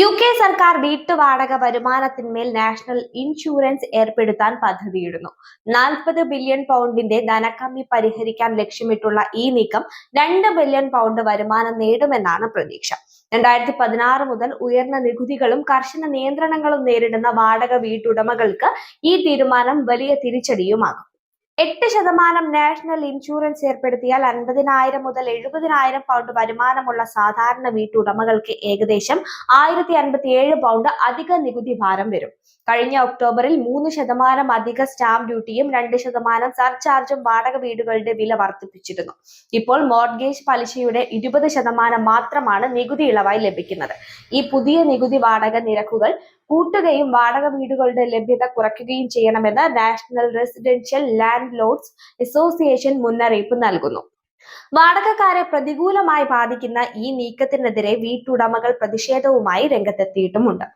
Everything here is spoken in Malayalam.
യു കെ സർക്കാർ വീട്ടുവാടക വരുമാനത്തിന്മേൽ നാഷണൽ ഇൻഷുറൻസ് ഏർപ്പെടുത്താൻ പദ്ധതിയിടുന്നു. നാൽപ്പത് ബില്യൺ പൗണ്ടിന്റെ ധനക്കമ്മി പരിഹരിക്കാൻ ലക്ഷ്യമിട്ടുള്ള ഈ നീക്കം രണ്ട് ബില്യൺ പൗണ്ട് വരുമാനം നേടുമെന്നാണ് പ്രതീക്ഷ. രണ്ടായിരത്തി പതിനാറ് മുതൽ ഉയർന്ന നികുതികളും കർശന നിയന്ത്രണങ്ങളും നേരിടുന്ന വാടക വീട്ടുടമകൾക്ക് ഈ തീരുമാനം വലിയ തിരിച്ചടിയുമാകും. എട്ട് ശതമാനം നാഷണൽ ഇൻഷുറൻസ് ഏർപ്പെടുത്തിയാൽ അൻപതിനായിരം മുതൽ എഴുപതിനായിരം പൗണ്ട് വരുമാനമുള്ള സാധാരണ വീട്ടുടമകൾക്ക് ഏകദേശം ആയിരത്തി അൻപത്തി ഏഴ് പൗണ്ട് അധിക നികുതി ഭാരം വരും. കഴിഞ്ഞ ഒക്ടോബറിൽ മൂന്ന് ശതമാനം അധിക സ്റ്റാമ്പ് ഡ്യൂട്ടിയും രണ്ട് ശതമാനം സർചാർജും വാടക വീടുകളുടെ വില വർദ്ധിപ്പിച്ചിരുന്നു. ഇപ്പോൾ മോർഗേജ് പലിശയുടെ ഇരുപത് ശതമാനം മാത്രമാണ് നികുതി ഇളവായി ലഭിക്കുന്നത്. ഈ പുതിയ നികുതി വാടക നിരക്കുകൾ കൂട്ടുകയും വാടക വീടുകളുടെ ലഭ്യത കുറയ്ക്കുകയും ചെയ്യണമെന്ന് national residential land lords association മുന്നറിയിപ്പ് നൽകുന്നു. വാടകക്കാരെ പ്രതികൂലമായി ബാധിക്കുന്ന ഈ നീക്കത്തിനെതിരെ വീട്ടുടമകൾ പ്രതിഷേധവുമായി രംഗത്തെത്തിയിട്ടുമുണ്ട്.